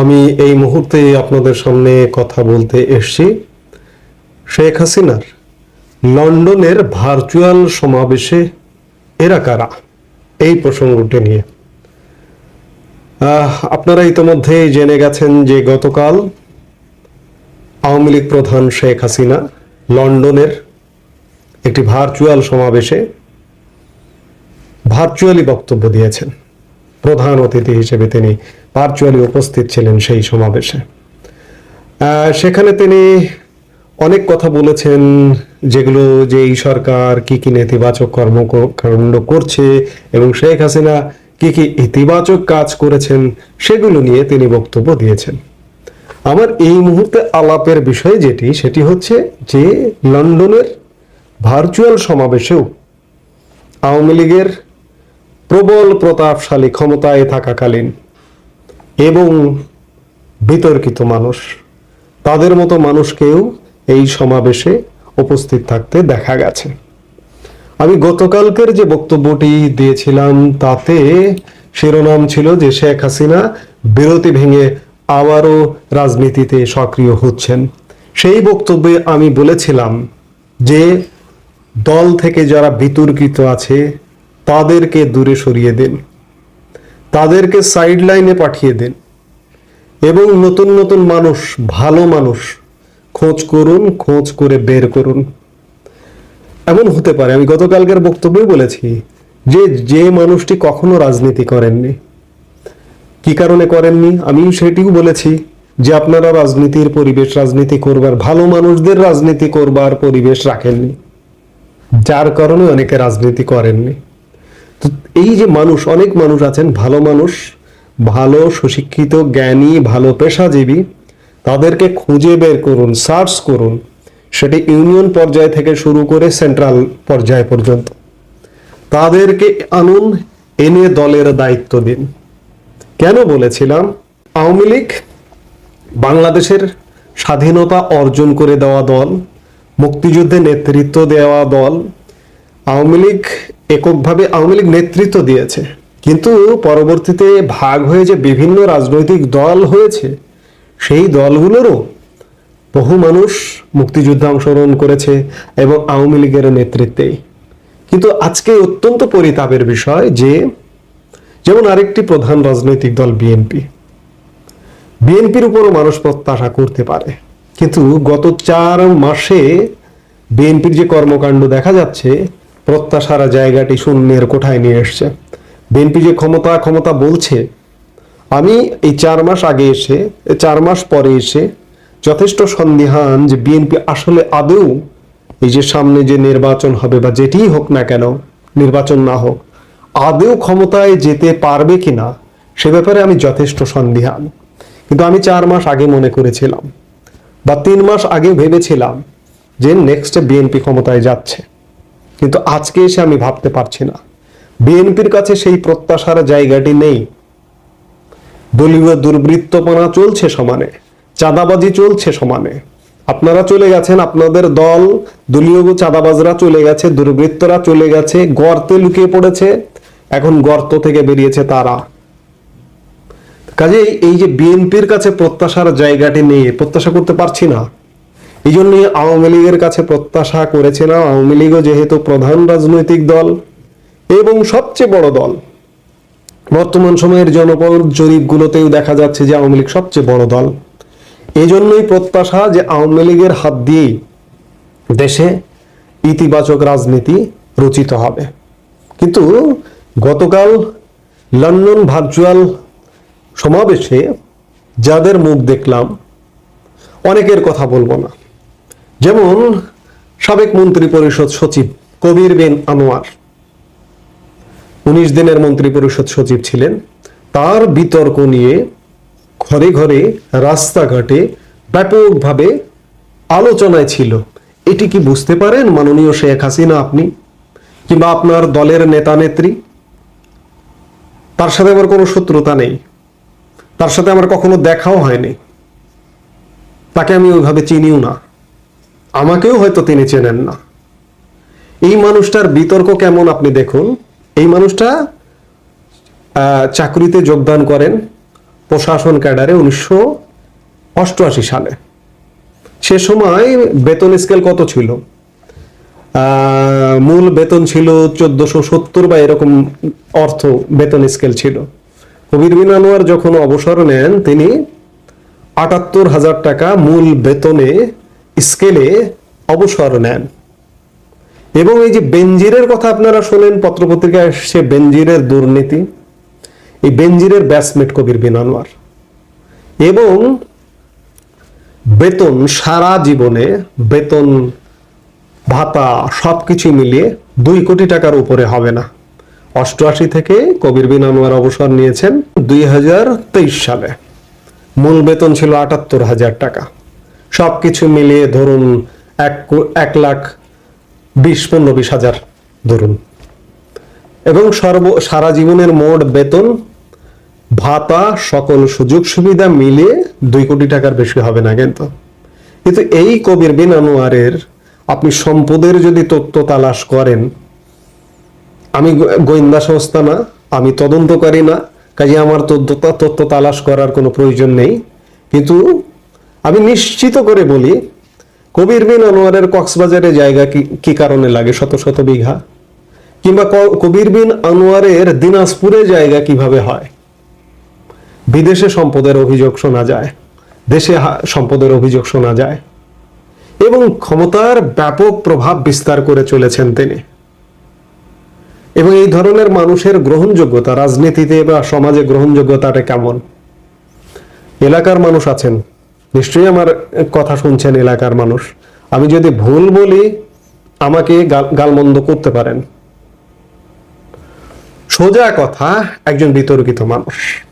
আমি এই মুহূর্তে আপনাদের সামনে কথা বলতে এসেছি। শেখ হাসিনার লন্ডনের ভার্চুয়াল সমাবেশে এরা কারা? এই প্রসঙ্গটি নিয়ে। আপনারা ইতিমধ্যেই জেনে গেছেন যে গতকাল আওয়ামী লীগ প্রধান শেখ হাসিনা লন্ডনের একটি ভার্চুয়াল সমাবেশে ভার্চুয়ালি বক্তব্য দিয়েছেন। প্রধান অতিথি হিসেবে তিনি ভার্চুয়ালি উপস্থিত ছিলেন সেই সমাবেশে। সেখানে তিনি অনেক কথা বলেছেন, যেগুলো যে এই সরকার কি কি নেতিবাচক কর্মকাণ্ড করছে এবং শেখ হাসিনা কি কি ইতিবাচক কাজ করেছেন, সেগুলো নিয়ে তিনি বক্তব্য দিয়েছেন। আমার এই মুহূর্তে আলাপের বিষয় যেটি, সেটি হচ্ছে যে লন্ডনের ভার্চুয়াল সমাবেশেও আওয়ামী লীগের প্রবল প্রতাপশালী ক্ষমতায় থাকাকালীন এবং বিতর্কিত মানুষ। তাদের মতো মানুষকেও এই সমাবেশে উপস্থিত থাকতে দেখা গেছে। আমি গতকালকের যে বক্তব্যটি দিয়েছিলাম, তাতে শিরোনাম ছিল যে শেখ হাসিনা বিরতি ভেঙে আবারও রাজনীতিতে সক্রিয় হচ্ছেন। সেই বক্তব্যে আমি বলেছিলাম যে দল থেকে যারা বিতর্কিত আছে, তাদেরকে দূরে সরিয়ে দিন। তাদেরকে সাইড লাইনে পাঠিয়ে দিন এবং নতুন নতুন মানুষ, ভালো মানুষ খোঁজ করুন, খোঁজ করে বের করুন। এমন হতে পারে, আমি গতকালকের বক্তব্যে বলেছি যে যে মানুষটি কখনো রাজনীতি করেননি। কি কারণে করেননি? আমি সেটিও বলেছি যে, আপনারা রাজনীতির পরিবেশ, রাজনীতি করবার, ভালো মানুষদের রাজনীতি করবার পরিবেশ রাখেননি। যার কারণে অনেকে রাজনীতি করেননি। তো এই যে মানুষ, অনেক মানুষ আছেন, ভালো মানুষ, ভালো, সুশিক্ষিত, জ্ঞানী, ভালো পেশাজীবী, তাদেরকে খুঁজে বের করুন, সার্চ করুন, সেটি ইউনিয়ন পর্যায় থেকে শুরু করে সেন্ট্রাল পর্যায় পর্যন্ত। তাদেরকে আনুন, এনে দলের দায়িত্ব দিন। কেন বলেছিলাম? আওয়ামী লীগ বাংলাদেশের স্বাধীনতা অর্জন করে দেওয়া দল, মুক্তিযুদ্ধে নেতৃত্ব দেওয়া দল, আওয়ামী লীগ এককভাবে আওয়ামী লীগ নেতৃত্ব দিয়েছে। কিন্তু পরবর্তীতে ভাগ হয়ে যে বিভিন্ন রাজনৈতিক দল হয়েছে, সেই দলগুলোরও বহু মানুষ মুক্তিযুদ্ধে অংশগ্রহণ করেছে এবং আওয়ামী লীগের নেতৃত্বেই কিন্তু আজকে অত্যন্ত পরিতাপের বিষয় যে, যেমন আরেকটি প্রধান রাজনৈতিক দল বিএনপি। বিএনপির উপরও মানুষ প্রত্যাশা করতে পারে। কিন্তু গত চার মাসে বিএনপির যে কর্মকাণ্ড দেখা যাচ্ছে প্রত্যাশার জায়গাটি শূন্যের কোঠায় নিয়ে এসছে। বিএনপি যে ক্ষমতা ক্ষমতা বলছে, আমি এই চার মাস আগে এসে চার মাস পরে এসে যথেষ্ট সন্দিহান যে বিএনপি আসলে আদৌ এই যে সামনে যে নির্বাচন হবে বা যেটিই হোক না কেন, নির্বাচন না হোক, আদৌ ক্ষমতায় যেতে পারবে কিনা, সে ব্যাপারে আমি যথেষ্ট সন্দিহান। কিন্তু আমি চার মাস আগে মনে করেছিলাম, বা তিন মাস আগে ভেবেছিলাম যে নেক্সট বিএনপি ক্ষমতায় যাচ্ছে। কিন্তু আজকে এসে আমি ভাবতে পারছি না। বিএনপির কাছে সেই প্রত্যাশার জায়গাটি নেই। দলীয় দুর্বৃত্তপনা চলছে সমানে, চাঁদাবাজি চলছে সমানে। আপনারা চলে গেছেন আপনাদের দল, দলীয় চাঁদাবাজরা চলে গেছে, দুর্বৃত্তরা চলে গেছে, গর্তে লুকিয়ে পড়েছে, এখন গর্ত থেকে বেরিয়েছে তারা। কাজে এই যে বিএনপির কাছে প্রত্যাশার জায়গাটি নেই, প্রত্যাশা করতে পারছি না। এই জন্যই আওয়ামী লীগের কাছে প্রত্যাশা করেছিলাম, আওয়ামী লীগও যেহেতু প্রধান রাজনৈতিক দল এবং সবচেয়ে বড় দল। বর্তমান সময়ের জনপদ জরিপগুলোতেও দেখা যাচ্ছে যে আওয়ামী লীগ সবচেয়ে বড় দল। এই জন্যই প্রত্যাশা যে আওয়ামী লীগের হাত দিয়েই দেশে ইতিবাচক রাজনীতি রচিত হবে। কিন্তু গতকাল লন্ডন ভার্চুয়াল সমাবেশে যাদের মুখ দেখলাম, অনেকের কথা বলব না। যেমন সাবেক মন্ত্রী পরিষদ সচিব কবির বিন আনোয়ার। উনিশ দিনের মন্ত্রী পরিষদ সচিব ছিলেন। তার বিতর্ক নিয়ে ঘরে ঘরে রাস্তাঘাটে ব্যাপকভাবে আলোচনায় ছিল। এটি কি বুঝতে পারেন মাননীয় শেখ হাসিনা আপনি? কিংবা আপনার দলের নেতা নেত্রী? তার সাথে আমার কোনো শত্রুতা নেই। তার সাথে আমার কখনো দেখাও হয়নি। তাকে আমি ওইভাবে চিনিও না। আমাকেও হয়তো তিনি চেনেন না। এই মানুষটার বিতর্ক কেমন আপনি দেখুন? এই মানুষটা চাকরিতে যোগদান করেন প্রশাসন ক্যাডারে উনিশশো অষ্টআশি সালে। সে সময় বেতন স্কেল কত ছিল? মূল বেতন ছিল চোদ্দশো সত্তর বা এরকম অর্থ বেতন স্কেল ছিল। কবির বিন আনোয়ার যখন অবসর নেন, তিনি আটাত্তর হাজার টাকা মূল বেতনে স্কেলে অবসর নেন। এবং এই যে বেঞ্জিরের কথা আপনারা শোনেন, পত্রপত্রিকায় সে বেঞ্জিরের দুর্নীতি। এই বেঞ্জিরের ব্যাসমেট কবির বিন আনোয়ার। এবং বেতন, সারা জীবনে বেতন, ভাতা সবকিছু মিলিয়ে দুই কোটি টাকার উপরে হবে না। অষ্টআশি থেকে কবির বিন আনোয়ার অবসর নিয়েছেন দুই হাজার তেইশ সালে। মূল বেতন ছিল আটাত্তর হাজার টাকা। সবকিছু মিলিয়ে ধরুন এক এক লাখ বিশ, পনেরো, বিশ হাজার ধরুন। এবং সর্ব, সারা জীবনের মোট বেতন, ভাতা, সকল সুযোগ সুবিধা মিলিয়ে দুই কোটি টাকার বেশি হবে না কিন্তু। কিন্তু এই কবির বিন আনোয়ারের আপনি সম্পদের যদি তথ্য তালাশ করেন, আমি গোয়েন্দা সংস্থা না, আমি তদন্তকারী না, কাজে আমার তথ্য তথ্য তালাশ করার কোনো প্রয়োজন নেই। কিন্তু আমি নিশ্চিত করে বলি, কবির বিন আনোয়ারের কক্সবাজারে জায়গা কি কারণে লাগে শত শত বিঘা? কিংবা কবির বিন আনোয়ারের দিনাজপুরে জায়গা কীভাবে হয়? বিদেশে সম্পদের অভিযোগ শোনা যায়, দেশে সম্পদের অভিযোগ শোনা যায়, এবং ক্ষমতার ব্যাপক প্রভাব বিস্তার করে চলেছেন তিনি। এবং এই ধরনের মানুষের গ্রহণযোগ্যতা, রাজনীতিতে বা সমাজে গ্রহণযোগ্যতাটা কেমন? এলাকার মানুষ আছেন নিশ্চয়ই আমার কথা শুনছেন এলাকার মানুষ। আমি যদি ভুল বলি, আমাকে গালমন্দ করতে পারেন। সোজা কথা, একজন বিতর্কিত মানুষ।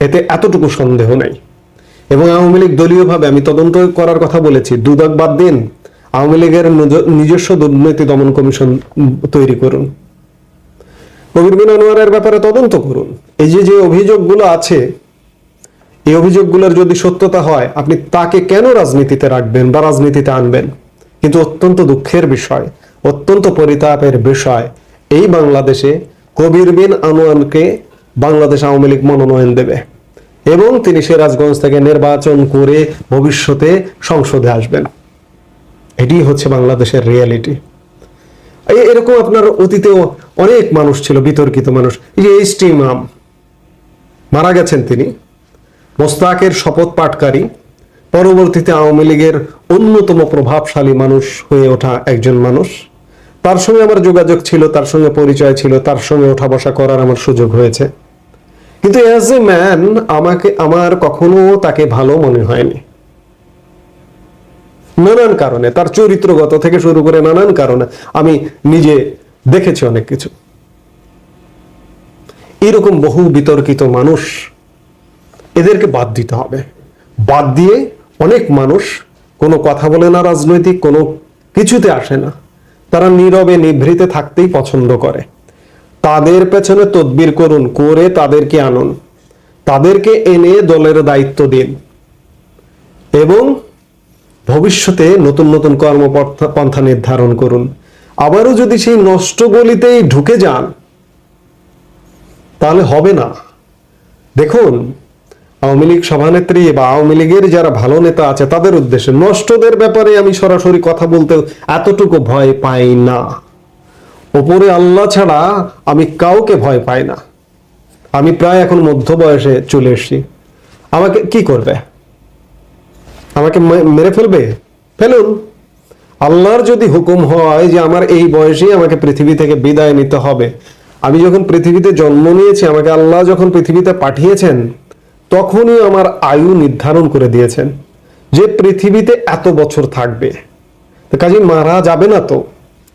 এতে এতটুকু সন্দেহ নেই। এবং আওয়ামী লীগ দলীয়ভাবে আমি তদন্ত করার কথা বলেছি। দুদক বাদ দিন, আওয়ামী লীগের নিজস্ব দুর্নীতি দমন কমিশন তৈরি করুন। কবির বিন আনোয়ারের ব্যাপারে তদন্ত করুন। এই যে যে অভিযোগগুলো আছে এই অভিযোগগুলোর যদি সত্যতা হয়, আপনি তাকে কেন রাজনীতিতে রাখবেন বা রাজনীতিতে আনবেন? কিন্তু অত্যন্ত দুঃখের বিষয়, অত্যন্ত পরিতাপের বিষয়, এই বাংলাদেশে কবির বিন আনোয়ারকে বাংলাদেশ আওয়ামী লীগ মনোনয়ন দেবে এবং তিনি সিরাজগঞ্জ থেকে নির্বাচন করে ভবিষ্যতে সংসদে আসবেন। এটি হচ্ছে বাংলাদেশের রিয়ালিটি এরকম আপনার অতীতেও অনেক মানুষ ছিল, বিতর্কিত মানুষ। এই যে এইচ টি মারা গেছেন তিনি। মোস্তাকের শপথ পাঠকারী পরবর্তীতে আওয়ামী লীগের অন্যতম প্রভাবশালী মানুষ হয়ে ওঠা একজন মানুষ। তার সঙ্গে আমার যোগাযোগ ছিল, তার সঙ্গে পরিচয় ছিল, তার সঙ্গে ওঠা বসা করার আমার সুযোগ হয়েছে। কিন্তু অ্যাজ এ ম্যান আমাকে, আমার কখনো তাকে ভালো মনে হয়নি। নানান কারণে, তার চরিত্রগত থেকে শুরু করে নানান কারণে আমি নিজে দেখেছি অনেক কিছু। এরকম বহু বিতর্কিত মানুষ এদেরকে বাদ দিতে হবে। বাদ দিয়ে অনেক মানুষ কোনো কথা বলে না রাজনৈতিক, কোনো কিছুতে আসে না। তারা নীরবে, নিভৃতে থাকতেই পছন্দ করে। তাদের পেছনে তদবির করুন, করে তাদেরকে আনুন। তাদেরকে এনে দলের দায়িত্ব দিন। এবং ভবিষ্যতে নতুন নতুন কর্মপন্থা পন্থা নির্ধারণ করুন। আবারও যদি সেই নষ্ট গলিতেই ঢুকে যান, তাহলে হবে না। দেখুন আওয়ামী লীগ সভানেত্রী বা আওয়ামী লীগের যারা ভালো নেতা আছে, তাদের উদ্দেশ্যে নষ্টদের ব্যাপারে আমি সরাসরি কথা বলতে এতটুকু ভয় পাই না। ওপরে আল্লাহ ছাড়া আমি কাউকে ভয় পাই না। আমি প্রায় এখন মধ্য বয়সে চলে এসেছি। আমাকে কি করবে? আমাকে মেরে ফেলবে? ফেলুন। আল্লাহর যদি হুকুম হয় যে আমার এই বয়সেই আমাকে পৃথিবী থেকে বিদায় নিতে হবে, আমি যখন পৃথিবীতে জন্ম নিয়েছি, আমাকে আল্লাহ যখন পৃথিবীতে পাঠিয়েছেন তখনই আমার আয়ু নির্ধারণ করে দিয়েছেন যে পৃথিবীতে এত বছর থাকবে। কাজে মারা যাবে না তো?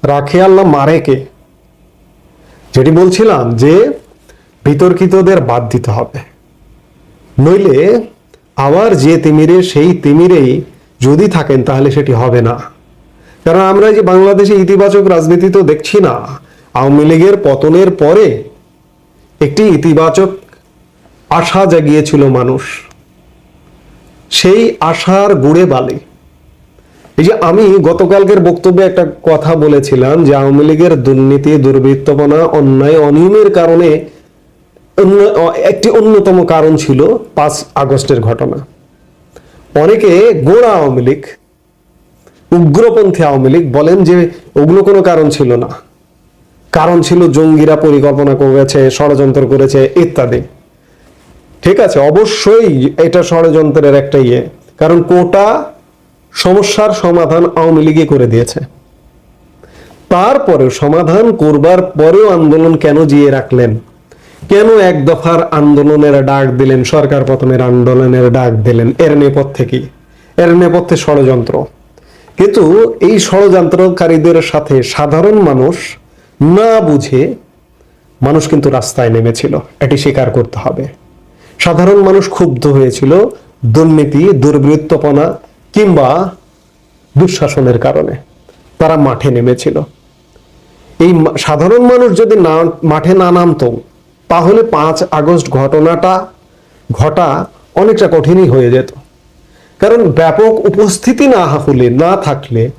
রাখে আল্লাহ মারে কে? যেটি বলছিলাম যে বিতর্কিতদের বাদ দিতে হবে। নইলে আবার যে তিমিরে, সেই তিমিরেই যদি থাকেন তাহলে সেটি হবে না। কারণ আমরা যে বাংলাদেশে ইতিবাচক রাজনীতি তো দেখছি না, আওয়ামী লীগের পতনের পরে একটি ইতিবাচক আশা জাগিয়েছিল মানুষ। সেই আশার গুড়ে বালি। এই যে আমি গতকালকের বক্তব্যে একটা কথা বলেছিলাম যে আওয়ামী লীগের দুর্নীতি, দুর্বৃত্তপনা, অন্যায়, অনিয়মের কারণে একটি অন্যতম কারণ ছিল পাঁচ আগস্টের ঘটনা। অনেকে গোড়া আওয়ামী লীগ, উগ্রপন্থী আওয়ামী লীগ বলেন যে ওগুলো কোনো কারণ ছিল না। কারণ ছিল জঙ্গিরা পরিকল্পনা করেছে, ষড়যন্ত্র করেছে, ইত্যাদি। ঠিক আছে, অবশ্যই এটা ষড়যন্ত্রের একটা ইয়ে। কারণ কোটা সমস্যার সমাধান আওয়ামী লীগই করে দিয়েছে। তারপরেও সমাধান করবার পরেও আন্দোলন কেন জিয়ে রাখলেন? কেন এক দফার আন্দোলনের ডাক দিলেন, সরকার পতনের আন্দোলনের ডাক দিলেন? এর নেপথ্যে কি? এর নেপথ্যে ষড়যন্ত্র। কিন্তু এই ষড়যন্ত্রকারীদের সাথে সাধারণ মানুষ না বুঝে মানুষ কিন্তু রাস্তায় নেমেছিল। এটি স্বীকার করতে হবে। সাধারণ মানুষ ক্ষুব্ধ হয়েছিল দুর্নীতি, দুর্বৃত্তপনা কিংবা দুঃশাসনের কারণে। তারা মাঠে নেমেছিল। এই সাধারণ মানুষ যদি না, মাঠে না নামতো, তাহলে পাঁচ আগস্ট ঘটনাটা, ঘটা অনেকটা কঠিনই হয়ে যেত। কারণ ব্যাপক উপস্থিতি না হলে, না থাকলে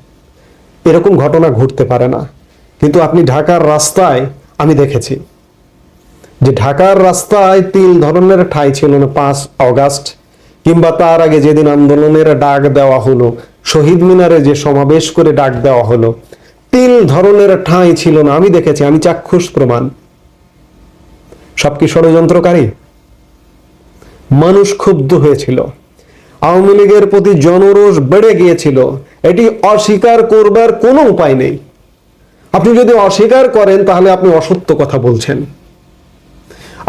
এরকম ঘটনা ঘটতে পারে না। কিন্তু আপনি ঢাকার রাস্তায়, আমি দেখেছি যে ঢাকার রাস্তায় তিন ধরনের ঠাঁই ছিল পাঁচ অগাস্ট, কিংবা তার আগে যেদিন আন্দোলনের ডাক দেওয়া হলো, শহীদ মিনারে যে সমাবেশ করে ডাক দেওয়া হলো, তিন ধরনের ঠাঁই ছিল না। আমি দেখেছি, আমি চাক্ষুষ প্রমাণ। সব কি ষড়যন্ত্রকারী? মানুষ ক্ষুব্ধ হয়েছিল। আওয়ামী লীগের প্রতি জনরোষ বেড়ে গিয়েছিল। এটি অস্বীকার করবার কোনো উপায় নেই। আপনি যদি অস্বীকার করেন, তাহলে আপনি অসত্য কথা বলছেন।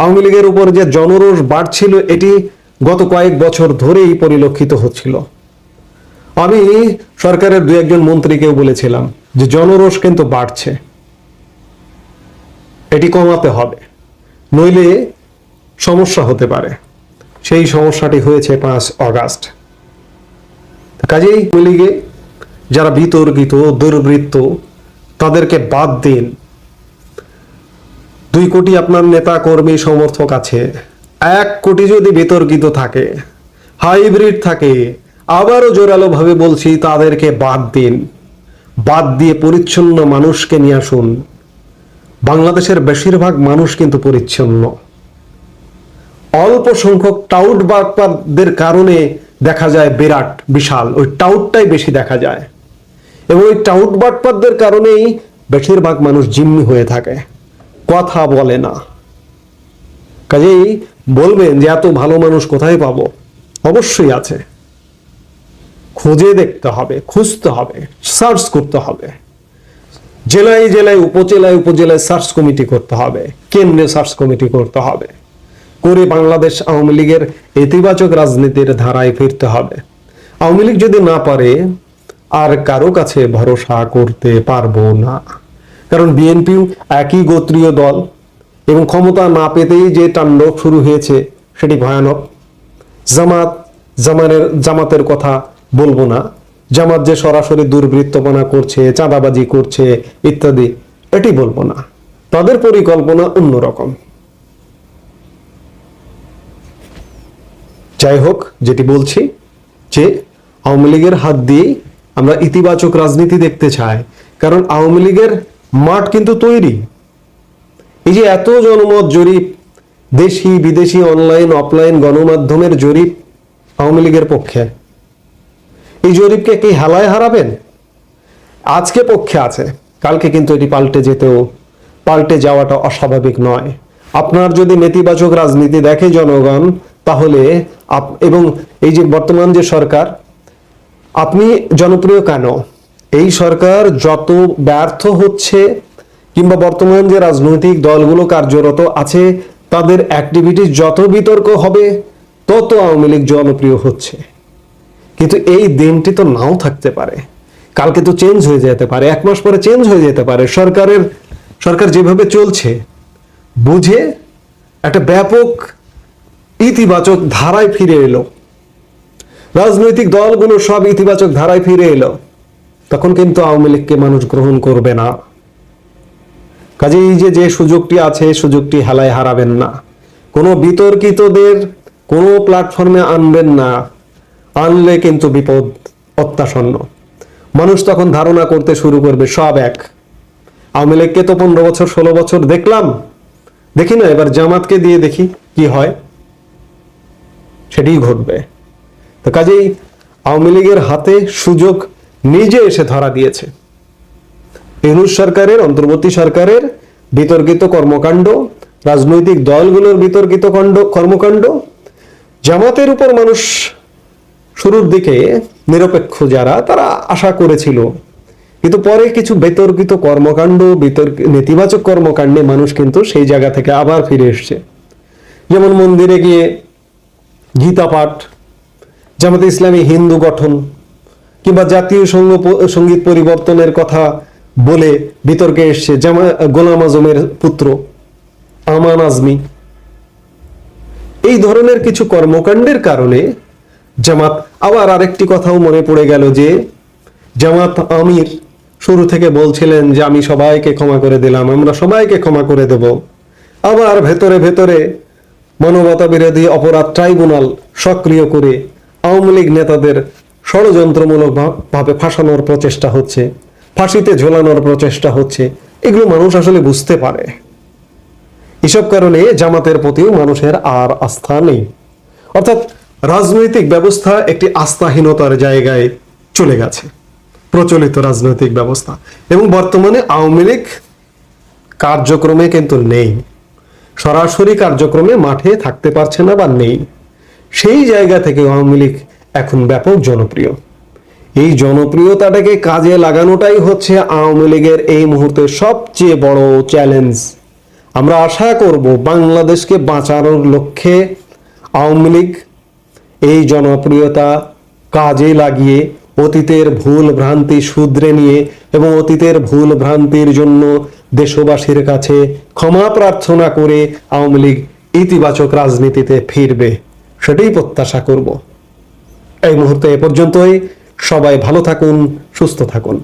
আওয়ামী লীগের উপর যে জনরোষ বাড়ছিল, এটি গত কয়েক বছর ধরেই পরিলক্ষিত হচ্ছিল। আমি সরকারের দু একজন মন্ত্রীকেও বলেছিলাম যে জনরোষ কিন্তু বাড়ছে। এটি কমাতে হবে, নইলে সমস্যা হতে পারে। সেই সমস্যাটি হয়েছে পাঁচ অগাস্ট। কাজেই আওয়ামী লীগে যারা বিতর্কিত, দুর্বৃত্ত, তাদেরকে বাদ দিন দুই কোটি আপনার নেতা, কর্মী, সমর্থক আছে। এক কোটি যদি বিতর্কিত থাকে, হাইব্রিড থাকে, আবারও জোরালো ভাবে বলছি তাদেরকে বাদ দিন। বাদ দিয়ে পরিচ্ছন্ন মানুষকে নিয়ে আসুন। বাংলাদেশের বেশিরভাগ মানুষ কিন্তু পরিচ্ছন্ন। অল্প সংখ্যক টাউট বাটপারদের কারণে দেখা যায় বিরাট, বিশাল। ওই টাউটটাই বেশি দেখা যায়। এবং ওই টাউট বাটপারদের কারণেই বেশিরভাগ মানুষ জিম্মি হয়ে থাকে। কথা বলে না। কাজেই বলবেন যে, এত ভালো মানুষ কোথায় পাবো? অবশ্যই আছে। খুঁজে দেখতে হবে, খুঁজতে হবে, সার্চ করতে হবে। জেলায় জেলায়, উপজেলায় উপজেলায় সার্চ কমিটি করতে হবে, কেন্দ্রে সার্চ কমিটি করতে হবে। করে বাংলাদেশ আওয়ামী লীগের ইতিবাচক রাজনীতির ধারায় ফিরতে হবে। আওয়ামী লীগ যদি না পারে, আর কারও কাছে ভরসা করতে পারব না। কারণ বিএনপিও একই গোত্রীয় দল এবং ক্ষমতা না পেতেই যে তাণ্ডব শুরু হয়েছে সেটি ভয়ানক। জামাত, জামানের, জামাতের কথা বলব না। জামাত যে সরাসরি দুর্বৃত্তপনা করছে, চাঁদাবাজি করছে ইত্যাদি, এটি বলব না। তাদের পরিকল্পনা অন্যরকম। যাই হোক, যেটি বলছি যে আওয়ামী লীগের হাত দিয়েই আমরা ইতিবাচক রাজনীতি দেখতে চাই। কারণ আওয়ামী লীগের মাঠ কিন্তু তৈরি। এই যে এত জনমত জরিপ, দেশি, বিদেশি অনলাইন অফলাইন গণমাধ্যমের জরিপ আওয়ামী লীগের পক্ষে। এই জরিপকে কি হেলায় হারাবেন? আজকে পক্ষে আছে। কালকে কিন্তু এটি পাল্টে যেতেও, পাল্টে যাওয়াটা অস্বাভাবিক নয়। আপনার যদি নেতিবাচক রাজনীতি দেখে জনগণ, তাহলে এবং এই যে বর্তমান যে সরকার, আপনি জনপ্রিয় কেন? এই সরকার যত ব্যর্থ হচ্ছে কিংবা বর্তমান যে রাজনৈতিক দলগুলো কার্যরত আছে, তাদের অ্যাক্টিভিটি যত বিতর্ক হবে, তত আওয়ামী লীগ জনপ্রিয় হচ্ছে। কিন্তু এই দিনটি তো নাও থাকতে পারে। কালকে তো চেঞ্জ হয়ে যেতে পারে, এক মাস পরে চেঞ্জ হয়ে যেতে পারে। সরকারের, সরকার যেভাবে চলছে, বুঝে একটা ব্যাপক ইতিবাচক ধারায় ফিরে এলো। রাজনৈতিক দলগুলো সব ইতিবাচক ধারায় ফিরে এলো। তখন কিন্তু আওয়ামী লীগকে মানুষ গ্রহণ করবে না। কাজে এই যে যে সুযোগটি আছে, সুযোগটি হেলায় হারাবেন না। কোনো বিতর্কিতদের কোনো প্ল্যাটফর্মে আনবেন না। আনলে কিন্তু বিপদ অত্যাসন্ন মানুষ তখন ধারণা করতে শুরু করবে, সব এক। আওয়ামী লীগকে তো পনেরো বছর, ষোলো বছর দেখলাম। দেখি না, এবার জামাতকে দিয়ে দেখি কি হয়। সেটাই ঘটবে। তো কাজেই আওয়ামী লীগের হাতে সুযোগ নিজে এসে ধরা দিয়েছে। ইউনুস সরকারের, অন্তর্বর্তী সরকারের বিতর্কিত কর্মকাণ্ড, রাজনৈতিক দলগুলোর বিতর্কিত কাণ্ড, কর্মকাণ্ড, জামাতের উপর মানুষ শুরুর দিকে নিরপেক্ষ যারা, তারা আশা করেছিল। কিন্তু পরে কিছু বিতর্কিত কর্মকাণ্ড, বিতর্ক, নেতিবাচক কর্মকাণ্ডে মানুষ কিন্তু সেই জায়গা থেকে আবার ফিরে এসছে। যেমন মন্দিরে গিয়ে গীতা পাঠ জামাতে ইসলামী হিন্দু গঠন কিংবা জাতীয় সঙ্গ সংগীত পরিবর্তনের কথা বলে বিতর্কে এসছে জামা, গোলাম আজমের পুত্র আমান আজমি। এই ধরনের কিছু কর্মকাণ্ডের কারণে জামাত, আবার আরেকটি কথাও মনে পড়ে গেল যে জামাত আমির শুরু থেকে বলছিলেন যে আমি সবাইকে ক্ষমা করে দিলাম, আমরা সবাইকে ক্ষমা করে দেব। আবার ভেতরে ভেতরে মানবতা বিরোধী অপরাধ ট্রাইব্যুনাল সক্রিয় করে আওয়ামী লীগ নেতাদের ষড়যন্ত্রমূলক ভা- ভাবে ফাঁসানোর প্রচেষ্টা হচ্ছে, ফাঁসিতে ঝোলানোর প্রচেষ্টা হচ্ছে, এগুলো মানুষ আসলে বুঝতে পারে। এসব কারণে জামাতের প্রতিও মানুষের আর আস্থা নেই। অর্থাৎ রাজনৈতিক ব্যবস্থা একটি আস্থাহীনতার জায়গায় চলে গেছে, প্রচলিত রাজনৈতিক ব্যবস্থা। এবং বর্তমানে আওয়ামী লীগ কার্যক্রমে কিন্তু নেই। সরাসরি কার্যক্রমে মাঠে থাকতে পারছে না বা নেই। সেই জায়গা থেকে আওয়ামী লীগ এখন ব্যাপক জনপ্রিয়। এই জনপ্রিয়তাটাকে কাজে লাগানোটাই হচ্ছে আওয়ামী লীগের এই মুহূর্তে সবচেয়ে বড় চ্যালেঞ্জ আমরা আশা করব বাংলাদেশকে বাঁচানোর লক্ষ্যে আওয়ামী লীগ এই জনপ্রিয়তা কাজে লাগিয়ে অতীতের ভুল ভ্রান্তি শুধরে নিয়ে এবং অতীতের ভুল ভ্রান্তির জন্য দেশবাসীর কাছে ক্ষমা প্রার্থনা করে আওয়ামী লীগ ইতিবাচক রাজনীতিতে ফিরবে। সেটাই প্রত্যাশা করব। এই মুহূর্তে এ পর্যন্তই। সবাই ভালো থাকুন সুস্থ থাকুন।